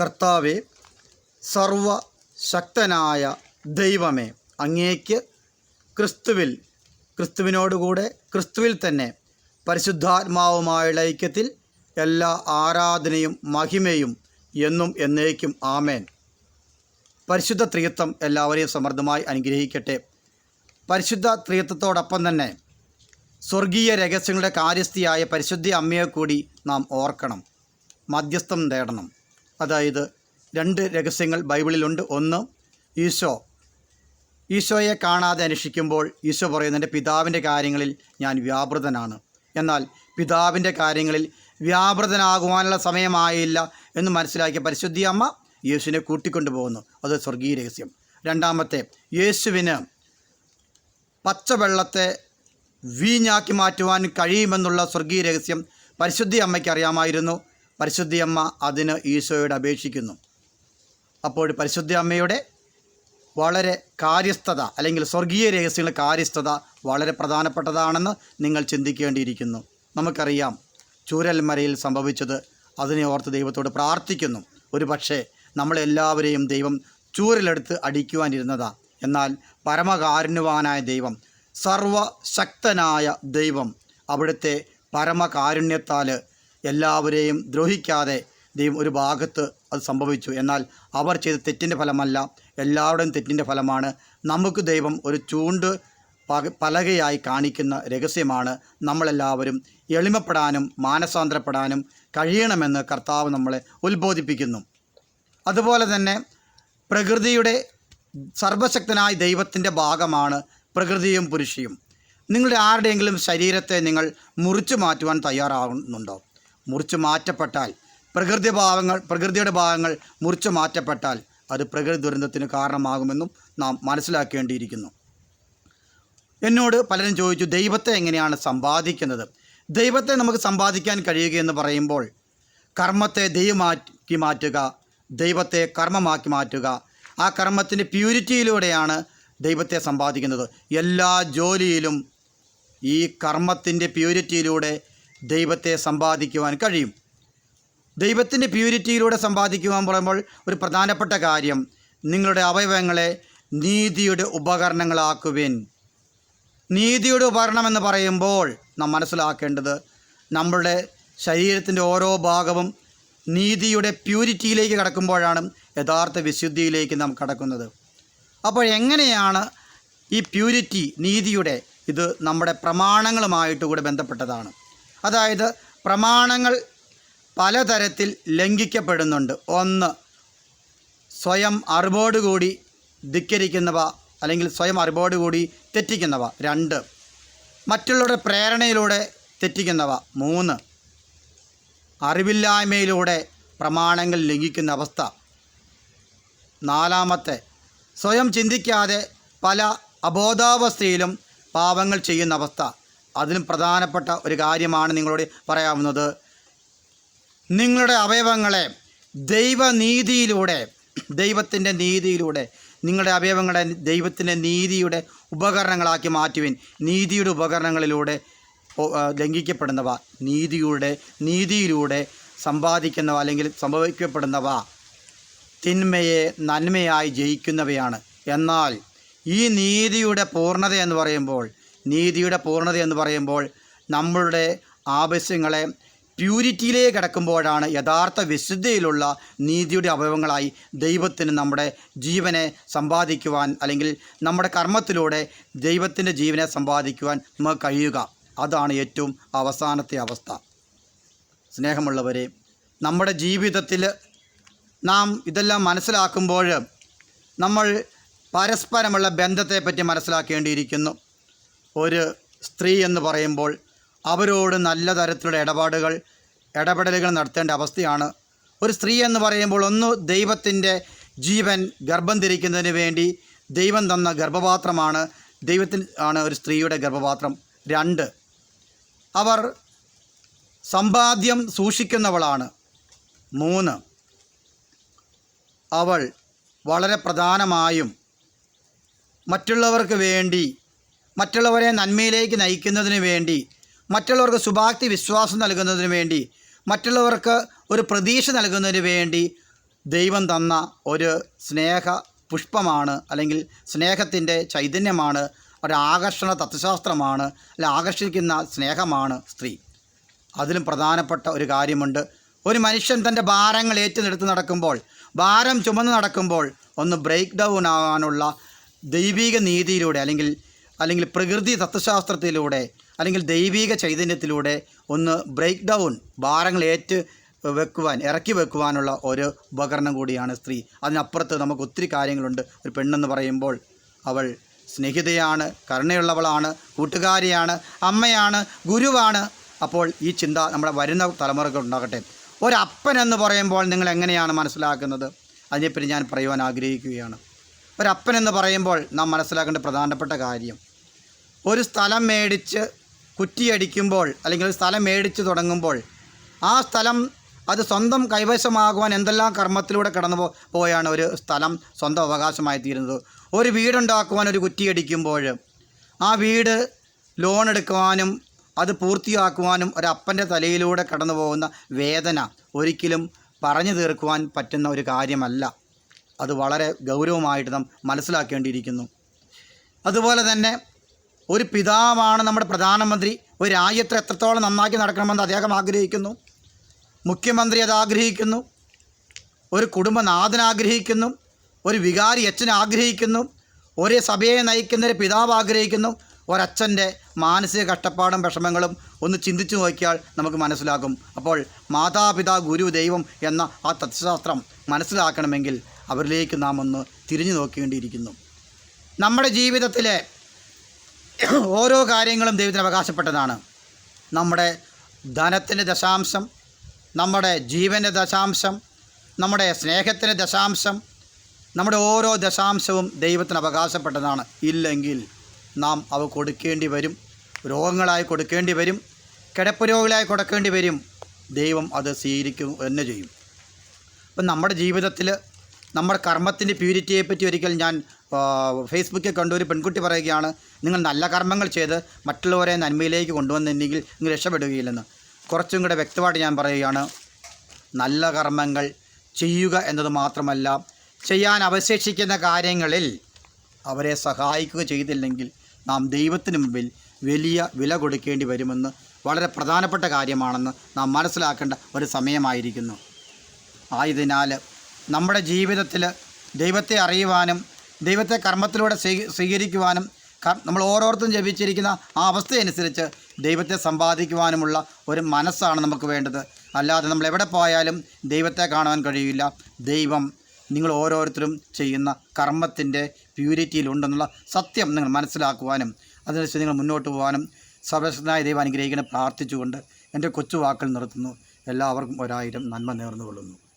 കർത്താവെ സർവശക്തനായ ദൈവമേ അങ്ങേക്ക് ക്രിസ്തുവിൽ ക്രിസ്തുവിനോടുകൂടെ ക്രിസ്തുവിൽ തന്നെ പരിശുദ്ധാത്മാവുമായുള്ള ഐക്യത്തിൽ എല്ലാ ആരാധനയും മഹിമയും എന്നും എന്നേക്കും ആമേൻ. പരിശുദ്ധ ത്രിയത്വം എല്ലാവരെയും സമൃദ്ധമായി അനുഗ്രഹിക്കട്ടെ. പരിശുദ്ധ ത്രിയത്വത്തോടൊപ്പം തന്നെ സ്വർഗീയ രഹസ്യങ്ങളുടെ കാര്യസ്ഥിയായ പരിശുദ്ധ അമ്മയെ കൂടി നാം ഓർക്കണം. മധ്യസ്ഥം തേടണം. അതായത് രണ്ട് രഹസ്യങ്ങൾ ബൈബിളിലുണ്ട്. ഒന്ന് ഈശോ. ഈശോയെ കാണാതെ അന്വേഷിക്കുമ്പോൾ ഈശോ പറയുന്ന എന്റെ പിതാവിന്റെ കാര്യങ്ങളിൽ ഞാൻ വ്യാപൃതനാണ്. എന്നാൽ പിതാവിന്റെ കാര്യങ്ങളിൽ വ്യാപൃതനാകുവാനുള്ള സമയമായില്ല എന്ന് മനസ്സിലാക്കിയ പരിശുദ്ധി അമ്മ യേശുവിനെ കൂട്ടിക്കൊണ്ടു പോകുന്നു അത് സ്വർഗീയ രഹസ്യം. രണ്ടാമത്തെ യേശുവിന് പച്ചവെള്ളത്തെ വീഞ്ഞാക്കി മാറ്റുവാൻ കഴിയുമെന്നുള്ള സ്വർഗീയ രഹസ്യം പരിശുദ്ധി അമ്മയ്ക്ക് അറിയാമായിരുന്നു. പരിശുദ്ധി അമ്മ അതിന് ഈശോയോട് അപേക്ഷിക്കുന്നു. അപ്പോൾ പരിശുദ്ധ അമ്മയുടെ വളരെ കാര്യസ്ഥത അല്ലെങ്കിൽ സ്വർഗീയ രഹസ്യങ്ങളുടെ കാര്യസ്ഥത വളരെ പ്രധാനപ്പെട്ടതാണെന്ന് നിങ്ങൾ ചിന്തിക്കേണ്ടിയിരിക്കുന്നു. നമുക്കറിയാം ചൂരൽമരയിൽ സംഭവിച്ചത് അതിനെ ഓർത്ത് ദൈവത്തോട് പ്രാർത്ഥിക്കുന്നു. ഒരു പക്ഷേ നമ്മളെല്ലാവരെയും ദൈവം ചൂരലെടുത്ത് അടിക്കുവാനിരുന്നതാ. എന്നാൽ പരമകാരുണ്യവാനായ ദൈവം സർവശക്തനായ ദൈവം അവിടുത്തെ പരമകാരുണ്യത്താൽ എല്ലാവരെയും ദ്രോഹിക്കാതെ ദൈവം ഒരു ഭാഗത്ത് അത് സംഭവിച്ചു. എന്നാൽ അവർ ചെയ്ത തെറ്റിന്റെ ഫലമല്ല എല്ലാവരുടെയും തെറ്റിന്റെ ഫലമാണ്. നമുക്ക് ദൈവം ഒരു ചൂണ്ട് പലകയായി കാണിക്കുന്ന രഹസ്യമാണ് നമ്മളെല്ലാവരും. എളിമപ്പെടാനും മാനസാന്തരപ്പെടാനും കഴിയണമെന്ന് കർത്താവ് നമ്മളെ ഉത്ബോധിപ്പിക്കുന്നു. അതുപോലെ തന്നെ പ്രകൃതിയുടെ സർവശക്തനായ ദൈവത്തിന്റെ ഭാഗമാണ് പ്രകൃതിയും പുരുഷയും. നിങ്ങളുടെ ആരുടെയെങ്കിലും ശരീരത്തെ നിങ്ങൾ മുറിച്ചു മാറ്റുവാൻ തയ്യാറാകുന്നുണ്ടോ മുറിച്ചു മാറ്റപ്പെട്ടാൽ പ്രകൃതി ഭാവങ്ങൾ പ്രകൃതിയുടെ ഭാഗങ്ങൾ മുറിച്ചു മാറ്റപ്പെട്ടാൽ അത് പ്രകൃതി ദുരന്തത്തിന് കാരണമാകുമെന്നും നാം മനസ്സിലാക്കേണ്ടിയിരിക്കുന്നു. എന്നോട് പലരും ചോദിച്ചു ദൈവത്തെ എങ്ങനെയാണ് സമ്പാദിക്കുന്നത്? ദൈവത്തെ നമുക്ക് സമ്പാദിക്കാൻ കഴിയുകയെന്ന് പറയുമ്പോൾ കർമ്മത്തെ ദൈവമാക്കി മാറ്റുക ദൈവത്തെ കർമ്മമാക്കി മാറ്റുക ആ കർമ്മത്തിന്റെ പ്യൂരിറ്റിയിലൂടെയാണ് ദൈവത്തെ സമ്പാദിക്കുന്നത്. എല്ലാ ജോലിയിലും ഈ കർമ്മത്തിന്റെ പ്യൂരിറ്റിയിലൂടെ ദൈവത്തെ സമ്പാദിക്കുവാൻ കഴിയും. ദൈവത്തിന്റെ പ്യൂരിറ്റിയിലൂടെ സമ്പാദിക്കുവാൻ പറയുമ്പോൾ ഒരു പ്രധാനപ്പെട്ട കാര്യം നിങ്ങളുടെ അവയവങ്ങളെ നീതിയുടെ ഉപകരണങ്ങളാക്കുവിൻ. നീതിയുടെ ഉപകരണം എന്ന് പറയുമ്പോൾ നാം മനസ്സിലാക്കേണ്ടത് നമ്മളുടെ ശരീരത്തിന്റെ ഓരോ ഭാഗവും നീതിയുടെ പ്യൂരിറ്റിയിലേക്ക് കടക്കുമ്പോഴാണ് യഥാർത്ഥ വിശുദ്ധിയിലേക്ക് നാം കടക്കുന്നത്. അപ്പോൾ എങ്ങനെയാണ് ഈ പ്യൂരിറ്റി നീതിയുടെ ഇത് നമ്മുടെ പ്രമാണങ്ങളുമായിട്ട് കൂടെ ബന്ധപ്പെട്ടതാണ്. അതായത് പ്രമാണങ്ങൾ പലതരത്തിൽ ലംഘിക്കപ്പെടുന്നുണ്ട്. ഒന്ന് സ്വയം അറിവോടുകൂടി ധിക്കരിക്കുന്നവ അല്ലെങ്കിൽ സ്വയം അറിവോടുകൂടി തെറ്റിക്കുന്നവ. രണ്ട് മറ്റുള്ളവരുടെ പ്രേരണയിലൂടെ തെറ്റിക്കുന്നവ. മൂന്ന് അറിവില്ലായ്മയിലൂടെ പ്രമാണങ്ങൾ ലംഘിക്കുന്ന അവസ്ഥ. നാലാമത്തെ സ്വയം ചിന്തിക്കാതെ പല അബോധാവസ്ഥയിലും പാപങ്ങൾ ചെയ്യുന്ന അവസ്ഥ. അതിലും പ്രധാനപ്പെട്ട ഒരു കാര്യമാണ് നിങ്ങളോട് പറയാവുന്നത്. നിങ്ങളുടെ അവയവങ്ങളെ ദൈവനീതിയിലൂടെ ദൈവത്തിന്റെ നീതിയിലൂടെ നിങ്ങളുടെ അവയവങ്ങളെ ദൈവത്തിന്റെ നീതിയുടെ ഉപകരണങ്ങളാക്കി മാറ്റുവിൻ. നീതിയുടെ ഉപകരണങ്ങളിലൂടെ ലംഘിക്കപ്പെടുന്നവ നീതിയുടെ നീതിയിലൂടെ സമ്പാദിക്കുന്നവ അല്ലെങ്കിൽ സംഭവിക്കപ്പെടുന്നവ തിന്മയെ നന്മയായി ജയിക്കുന്നവയാണ്. എന്നാൽ ഈ നീതിയുടെ പൂർണത എന്ന് പറയുമ്പോൾ നീതിയുടെ പൂർണത എന്ന് പറയുമ്പോൾ നമ്മളുടെ ആവശ്യങ്ങളെ പ്യൂരിറ്റിയിലേക്ക് കിടക്കുമ്പോഴാണ് യഥാർത്ഥ വിശുദ്ധിയിലുള്ള നീതിയുടെ അവയവങ്ങളായി ദൈവത്തിന് നമ്മുടെ ജീവനെ സമ്പാദിക്കുവാൻ അല്ലെങ്കിൽ നമ്മുടെ കർമ്മത്തിലൂടെ ദൈവത്തിന്റെ ജീവനെ സമ്പാദിക്കുവാൻ നമുക്ക് കഴിയുക. അതാണ് ഏറ്റവും അവസാനത്തെ അവസ്ഥ. സ്നേഹമുള്ളവരെ നമ്മുടെ ജീവിതത്തിൽ നാം ഇതെല്ലാം മനസ്സിലാക്കുമ്പോൾ നമ്മൾ പരസ്പരമുള്ള ബന്ധത്തെപ്പറ്റി മനസ്സിലാക്കേണ്ടിയിരിക്കുന്നു. ഒരു സ്ത്രീ എന്ന് പറയുമ്പോൾ അവരോട് നല്ല തരത്തിലുള്ള ഇടപാടുകൾ ഇടപെടലുകൾ നടത്തേണ്ട അവസ്ഥയാണ്. ഒരു സ്ത്രീ എന്ന് പറയുമ്പോൾ ഒന്ന് ദൈവത്തിന്റെ ജീവൻ ഗർഭം ധരിക്കുന്നതിന് വേണ്ടി ദൈവം തന്ന ഗർഭപാത്രമാണ്. ദൈവത്തിന് ആണ് ഒരു സ്ത്രീയുടെ ഗർഭപാത്രം. രണ്ട് അവർ സമ്പാദ്യം സൂക്ഷിക്കുന്നവളാണ്. മൂന്ന് അവൾ വളരെ പ്രധാനമായും മറ്റുള്ളവർക്ക് വേണ്ടി മറ്റുള്ളവരെ നന്മയിലേക്ക് നയിക്കുന്നതിന് വേണ്ടി മറ്റുള്ളവർക്ക് സുഭാക്തി വിശ്വാസം നൽകുന്നതിന് വേണ്ടി മറ്റുള്ളവർക്ക് ഒരു പ്രതീക്ഷ നൽകുന്നതിന് വേണ്ടി ദൈവം തന്ന ഒരു സ്നേഹ പുഷ്പമാണ് അല്ലെങ്കിൽ സ്നേഹത്തിന്റെ ചൈതന്യമാണ് ഒരു ആകർഷണ തത്വശാസ്ത്രമാണ് അല്ല ആകർഷിക്കുന്ന സ്നേഹമാണ് സ്ത്രീ. അതിലും പ്രധാനപ്പെട്ട ഒരു കാര്യമുണ്ട്. ഒരു മനുഷ്യൻ തന്റെ ഭാരങ്ങൾ ഏറ്റെടുത്ത് നടക്കുമ്പോൾ ഭാരം ചുമന്ന് നടക്കുമ്പോൾ ഒന്ന് ബ്രേക്ക് ഡൗൺ ആകാനുള്ള ദൈവിക നീതിയിലൂടെ അല്ലെങ്കിൽ അല്ലെങ്കിൽ പ്രകൃതി തത്വശാസ്ത്രത്തിലൂടെ അല്ലെങ്കിൽ ദൈവിക ചൈതന്യത്തിലൂടെ ഒന്ന് ബ്രേക്ക് ഡൗൺ ഭാരങ്ങൾ ഏറ്റ് വെക്കുവാൻ ഇറക്കി വെക്കുവാനുള്ള ഒരു ഉപകരണം കൂടിയാണ് സ്ത്രീ. അതിനപ്പുറത്ത് നമുക്ക് ഒത്തിരി കാര്യങ്ങളുണ്ട്. ഒരു പെണ്ണെന്ന് പറയുമ്പോൾ അവൾ സ്നേഹിതയാണ് കരുണയുള്ളവളാണ് കൂട്ടുകാരിയാണ് അമ്മയാണ് ഗുരുവാണ്. അപ്പോൾ ഈ ചിന്ത നമ്മുടെ വരുന്ന തലമുറകൾ ഉണ്ടാകട്ടെ. ഒരപ്പൻ എന്ന് പറയുമ്പോൾ നിങ്ങൾ എങ്ങനെയാണ് മനസ്സിലാക്കുന്നത്? അതിനെപ്പറ്റി ഞാൻ പറയുവാൻ ആഗ്രഹിക്കുകയാണ്. ഒരപ്പൻ എന്ന് പറയുമ്പോൾ നാം മനസ്സിലാക്കേണ്ട പ്രധാനപ്പെട്ട കാര്യം ഒരു സ്ഥലം മേടിച്ച് കുറ്റിയടിക്കുമ്പോൾ അല്ലെങ്കിൽ സ്ഥലം മേടിച്ച് തുടങ്ങുമ്പോൾ ആ സ്ഥലം അത് സ്വന്തം കൈവശമാകുവാൻ എന്തെല്ലാം കർമ്മത്തിലൂടെ കടന്നു പോയാണ് ഒരു സ്ഥലം സ്വന്തം അവകാശമായി തീരുന്നത്. ഒരു വീടുണ്ടാക്കുവാൻ ഒരു കുറ്റിയടിക്കുമ്പോൾ ആ വീട് ലോൺ എടുക്കുവാനും അത് പൂർത്തിയാക്കുവാനും ഒരപ്പന്റെ തലയിലൂടെ കടന്നു പോകുന്ന വേദന ഒരിക്കലും പറഞ്ഞു തീർക്കുവാൻ പറ്റുന്ന ഒരു കാര്യമല്ല. അത് വളരെ ഗൗരവമായിട്ട് നാം മനസ്സിലാക്കേണ്ടിയിരിക്കുന്നു. അതുപോലെ തന്നെ ഒരു പിതാവാണ് നമ്മുടെ പ്രധാനമന്ത്രി. ഒരു രാജ്യത്തെ എത്രത്തോളം നന്നാക്കി നടക്കണമെന്ന് അദ്ദേഹം ആഗ്രഹിക്കുന്നു. മുഖ്യമന്ത്രി അത് ആഗ്രഹിക്കുന്നു. ഒരു കുടുംബനാഥൻ ആഗ്രഹിക്കുന്നു. ഒരു വികാരി അച്ഛൻ ആഗ്രഹിക്കുന്നു. ഒരു സഭയെ നയിക്കുന്ന ഒരു പിതാവ് ആഗ്രഹിക്കുന്നു. ഒരച്ഛന്റെ മാനസിക കഷ്ടപ്പാടും വിഷമങ്ങളും ഒന്ന് ചിന്തിച്ചു നോക്കിയാൽ നമുക്ക് മനസ്സിലാകും. അപ്പോൾ മാതാപിതാ ഗുരു ദൈവം എന്ന ആ തത്വശാസ്ത്രം മനസ്സിലാക്കണമെങ്കിൽ അവരിലേക്ക് നാം ഒന്ന് തിരിഞ്ഞു നോക്കേണ്ടിയിരിക്കുന്നു. നമ്മുടെ ജീവിതത്തിലെ ഓരോ കാര്യങ്ങളും ദൈവത്തിന് അവകാശപ്പെട്ടതാണ്. നമ്മുടെ ധനത്തിന്റെ ദശാംശം നമ്മുടെ ജീവന്റെ ദശാംശം നമ്മുടെ സ്നേഹത്തിന്റെ ദശാംശം നമ്മുടെ ഓരോ ദശാംശവും ദൈവത്തിന് അവകാശപ്പെട്ടതാണ്. ഇല്ലെങ്കിൽ നാം അവ കൊടുക്കേണ്ടി വരും രോഗങ്ങളായി കൊടുക്കേണ്ടി വരും കിടപ്പ് രോഗികളായി കൊടുക്കേണ്ടി വരും. ദൈവം അത് സ്വീകരിക്കും തന്നെ ചെയ്യും. അപ്പം നമ്മുടെ ജീവിതത്തിൽ നമ്മുടെ കർമ്മത്തിന്റെ പ്യൂരിറ്റിയെപ്പറ്റി ഒരിക്കൽ ഞാൻ ഫേസ്ബുക്കിൽ കണ്ട ഒരു പെൺകുട്ടി പറയുകയാണ് നിങ്ങൾ നല്ല കർമ്മങ്ങൾ ചെയ്ത് മറ്റുള്ളവരെ നന്മയിലേക്ക് കൊണ്ടുവന്നില്ലെങ്കിൽ നിങ്ങൾ രക്ഷപ്പെടുകയില്ലെന്ന്. കുറച്ചും കൂടെ വ്യക്തമായിട്ട് ഞാൻ പറയുകയാണ് നല്ല കർമ്മങ്ങൾ ചെയ്യുക എന്നത് മാത്രമല്ല ചെയ്യാൻ അവശേഷിക്കുന്ന കാര്യങ്ങളിൽ അവരെ സഹായിക്കുക ചെയ്തില്ലെങ്കിൽ നാം ദൈവത്തിന് മുമ്പിൽ വലിയ വില കൊടുക്കേണ്ടി വരുമെന്ന് വളരെ പ്രധാനപ്പെട്ട കാര്യമാണെന്ന് നാം മനസ്സിലാക്കേണ്ട ഒരു സമയമായിരിക്കുന്നു. ആയതിനാൽ നമ്മുടെ ജീവിതത്തിൽ ദൈവത്തെ അറിയുവാനും ദൈവത്തെ കർമ്മത്തിലൂടെ സ്വീ- സ്വീകരിക്കുവാനും നമ്മൾ ഓരോരുത്തരും ജപിച്ചിരിക്കുന്ന ആ അവസ്ഥയനുസരിച്ച് ദൈവത്തെ സമ്പാദിക്കുവാനുമുള്ള ഒരു മനസ്സാണ് നമുക്ക് വേണ്ടത്. അല്ലാതെ നമ്മൾ എവിടെ പോയാലും ദൈവത്തെ കാണുവാൻ കഴിയില്ല. ദൈവം നിങ്ങൾ ഓരോരുത്തരും ചെയ്യുന്ന കർമ്മത്തിന്റെ പ്യൂരിറ്റിയിലുണ്ടെന്നുള്ള സത്യം നിങ്ങൾ മനസ്സിലാക്കുവാനും അതിനനുസരിച്ച് നിങ്ങൾ മുന്നോട്ട് പോകാനും സർവശക്തനായ ദൈവം അനുഗ്രഹിക്കണം പ്രാർത്ഥിച്ചുകൊണ്ട് എന്റെ കൊച്ചു വാക്കൾ നിർത്തുന്നു. എല്ലാവർക്കും ഒരായിരം നന്മ നേർന്നുകൊള്ളുന്നു.